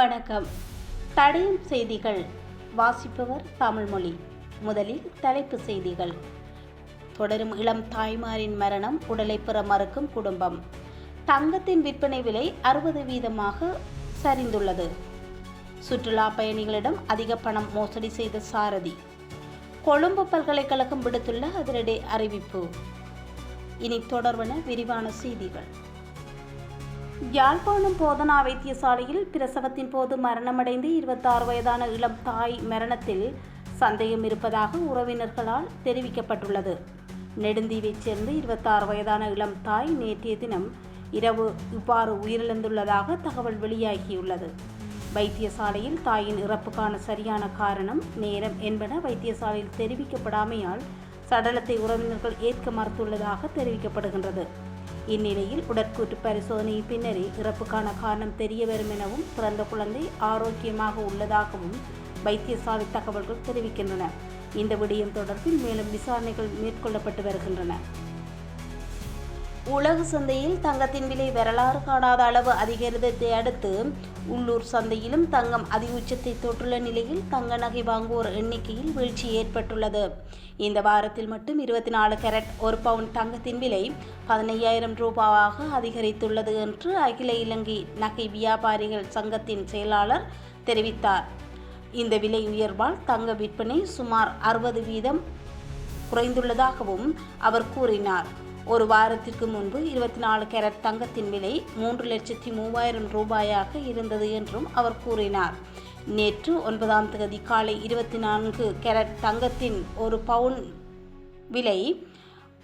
வணக்கம். தடையும் செய்திகள். வாசிப்பவர் தமிழ்மொழி முதலில் தலைப்பு செய்திகள். தொடரும் இளம் தாய்மாரின் மரணம் உடலை பெற மறுக்கும் குடும்பம். தங்கத்தின் விற்பனை விலை அறுபது வீதமாக சரிந்துள்ளது. சுற்றுலா பயணிகளிடம் அதிக பணம் மோசடி செய்த சாரதி. கொழும்பு பல்கலைக்கழகம் விடுத்துள்ள அதிரடி அறிவிப்பு. இனி தொடர்வன விரிவான செய்திகள். யாழ்ப்பாணம் போதனா வைத்தியசாலையில் பிரசவத்தின் போது மரணமடைந்து இருபத்தாறு வயதான இளம் தாய் மரணத்தில் சந்தேகம் இருப்பதாக உறவினர்களால் தெரிவிக்கப்பட்டுள்ளது. நெடுந்தீவைச் சேர்ந்த இருபத்தாறு வயதான இளம் தாய் நேற்றைய தினம் இரவு இவ்வாறு உயிரிழந்துள்ளதாக தகவல் வெளியாகியுள்ளது. வைத்தியசாலையில் தாயின் இறப்புக்கான சரியான காரணம் நேரம் என்பன வைத்தியசாலையில் தெரிவிக்கப்படாமையால் சடலத்தை உறவினர்கள் ஏற்க மறுத்துள்ளதாக தெரிவிக்கப்படுகின்றது. இந்நிலையில் உடற்கூற்று பரிசோதனை பின்னரே இறப்புக்கான காரணம் தெரிய வரும் எனவும் பிறந்த குழந்தை ஆரோக்கியமாக உள்ளதாகவும் வைத்தியசாலை தகவல்கள் தெரிவிக்கின்றன. இந்த விடயம் தொடர்பில் மேலும் விசாரணைகள் மேற்கொள்ளப்பட்டு வருகின்றன. உலக சந்தையில் தங்கத்தின் விலை வரலாறு காணாத அளவு அதிகரித்ததை அடுத்து உள்ளூர் சந்தையிலும் தங்கம் அதி உச்சத்தை தொட்டுள்ள நிலையில் தங்க நகை வாங்குவோர் எண்ணிக்கையில் வீழ்ச்சி ஏற்பட்டுள்ளது. இந்த வாரத்தில் மட்டும் இருபத்தி நாலு கேரட் ஒரு பவுண்ட் தங்கத்தின் விலை பதினையாயிரம் ரூபாவாக அதிகரித்துள்ளது என்று அகில இலங்கை நகை வியாபாரிகள் சங்கத்தின் செயலாளர் தெரிவித்தார். இந்த விலை உயர்வால் தங்க விற்பனை சுமார் அறுபது வீதம் குறைந்துள்ளதாகவும் அவர் கூறினார். ஒரு வாரத்திற்கு முன்பு இருபத்தி நாலு கேரட் தங்கத்தின் விலை மூன்று லட்சத்தி மூவாயிரம் ரூபாயாக இருந்தது என்றும் அவர் கூறினார். நேற்று ஒன்பதாம் தேதி காலை இருபத்தி நான்கு கேரட் தங்கத்தின் ஒரு பவுன் விலை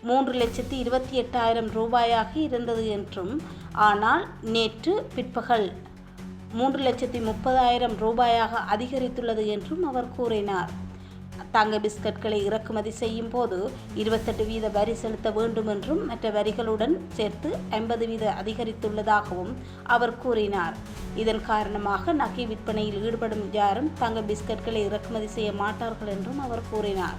மூன்று லட்சத்தி இருபத்தி எட்டாயிரம் ரூபாயாக இருந்தது என்றும் ஆனால் நேற்று பிற்பகல் மூன்று லட்சத்தி முப்பதாயிரம் ரூபாயாக அதிகரித்துள்ளது என்றும் அவர் கூறினார். தங்க பிஸ்கட்களை இறக்குமதி செய்யும் போது இருபத்தெட்டு வீத வரி செலுத்த வேண்டும் என்றும் மற்ற வரிகளுடன் சேர்த்து ஐம்பது வீத அதிகரித்துள்ளதாகவும் அவர் கூறினார். இதன் காரணமாக நகை விற்பனையில் ஈடுபடும் யாரும் தங்க பிஸ்கட்களை இறக்குமதி செய்ய மாட்டார்கள் என்றும் அவர் கூறினார்.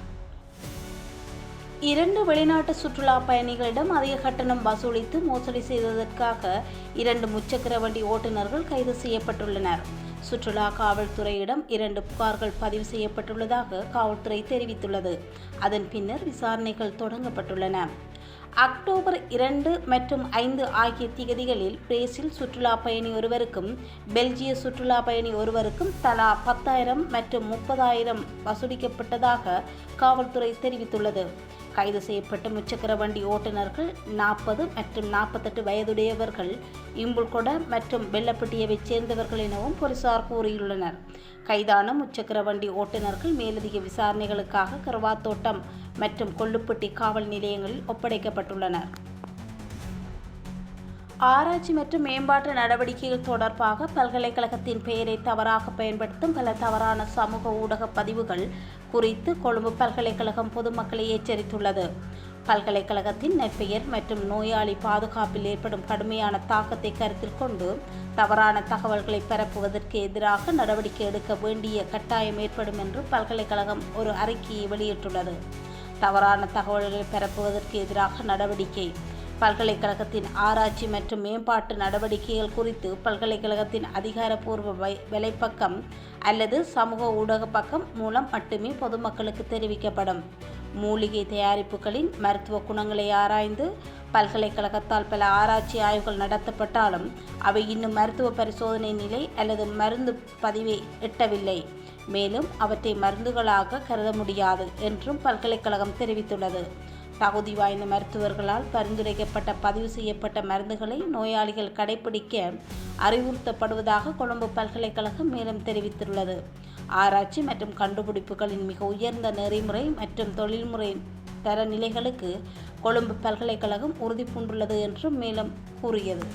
இரண்டு வெளிநாட்டு சுற்றுலா பயணிகளிடம் அதிக கட்டணம் வசூலித்து மோசடி செய்ததற்காக இரண்டு முச்சக்கர வண்டி ஓட்டுநர்கள் கைது செய்யப்பட்டுள்ளனர். சுற்றுலா காவல்துறையிடம் இரண்டு புகார்கள் பதிவு செய்யப்பட்டுள்ளதாக காவல்துறை தெரிவித்துள்ளது. அதன் பின்னர் விசாரணைகள் தொடங்கப்பட்டுள்ளன. அக்டோபர் இரண்டு மற்றும் ஐந்து ஆகிய திகதிகளில் பிரேசில் சுற்றுலா பயணி ஒருவருக்கும் பெல்ஜிய சுற்றுலா பயணி ஒருவருக்கும் தலா பத்தாயிரம் மற்றும் முப்பதாயிரம் வசூலிக்கப்பட்டதாக காவல்துறை தெரிவித்துள்ளது. கைது செய்யப்பட்ட முச்சக்கர வண்டி ஓட்டுநர்கள் நாற்பது மற்றும் நாற்பத்தெட்டு வயதுடையவர்கள் இம்புல்கொட மற்றும் வெள்ளப்பட்டியவைச் சேர்ந்தவர்கள் எனவும் போலீசார் கூறியுள்ளனர். கைதான முச்சக்கர வண்டி ஓட்டுநர்கள் மேலதிக விசாரணைகளுக்காக கருவாத்தோட்டம் மற்றும் கொள்ளுப்பட்டி காவல் நிலையங்களில் ஒப்படைக்கப்பட்டுள்ளனர் ஆராய்ச்சி மற்றும் மேம்பாட்டு நடவடிக்கைகள் தொடர்பாக பல்கலைக்கழகத்தின் பெயரை தவறாக பயன்படுத்தும் பல தவறான சமூக ஊடக பதிவுகள் குறித்து கொழும்பு பல்கலைக்கழகம் பொதுமக்களை எச்சரித்துள்ளது. பல்கலைக்கழகத்தின் நற்பெயர் மற்றும் நோயாளி பாதுகாப்பில் ஏற்படும் கடுமையான தாக்கத்தை கருத்தில் கொண்டு தவறான தகவல்களை பரப்புவதற்கு எதிராக நடவடிக்கை எடுக்க வேண்டிய கட்டாயம் ஏற்படும் என்று பல்கலைக்கழகம் ஒரு அறிக்கையை வெளியிட்டுள்ளது. தவறான தகவல்களை பரப்புவதற்கு எதிராக நடவடிக்கை. பல்கலைக்கழகத்தின் ஆராய்ச்சி மற்றும் மேம்பாட்டு நடவடிக்கைகள் குறித்து பல்கலைக்கழகத்தின் அதிகாரப்பூர்வ விலைப்பக்கம் அல்லது சமூக ஊடக பக்கம் மூலம் மட்டுமே பொதுமக்களுக்கு தெரிவிக்கப்படும். மூலிகை தயாரிப்புகளின் மருத்துவ குணங்களை ஆராய்ந்து பல்கலைக்கழகத்தால் பல ஆராய்ச்சி ஆய்வுகள் நடத்தப்பட்டாலும் அவை இன்னும் மருத்துவ பரிசோதனை நிலை அல்லது மருந்து பதிவை எட்டவில்லை. மேலும் அவற்றை மருந்துகளாக கருத முடியாது என்றும் பல்கலைக்கழகம் தெரிவித்துள்ளது. தகுதி வாய்ந்த மருத்துவர்களால் பரிந்துரைக்கப்பட்ட பதிவு செய்யப்பட்ட மருந்துகளை நோயாளிகள் கடைபிடிக்க அறிவுறுத்தப்படுவதாக கொழும்பு பல்கலைக்கழகம் மேலும் தெரிவித்துள்ளது. ஆராய்ச்சி மற்றும் கண்டுபிடிப்புகளின் மிக உயர்ந்த நெறிமுறை மற்றும் தொழில்முறை தரநிலைகளுக்கு கொழும்பு பல்கலைக்கழகம் உறுதி பூண்டுள்ளது என்றும் மேலும் கூறியது.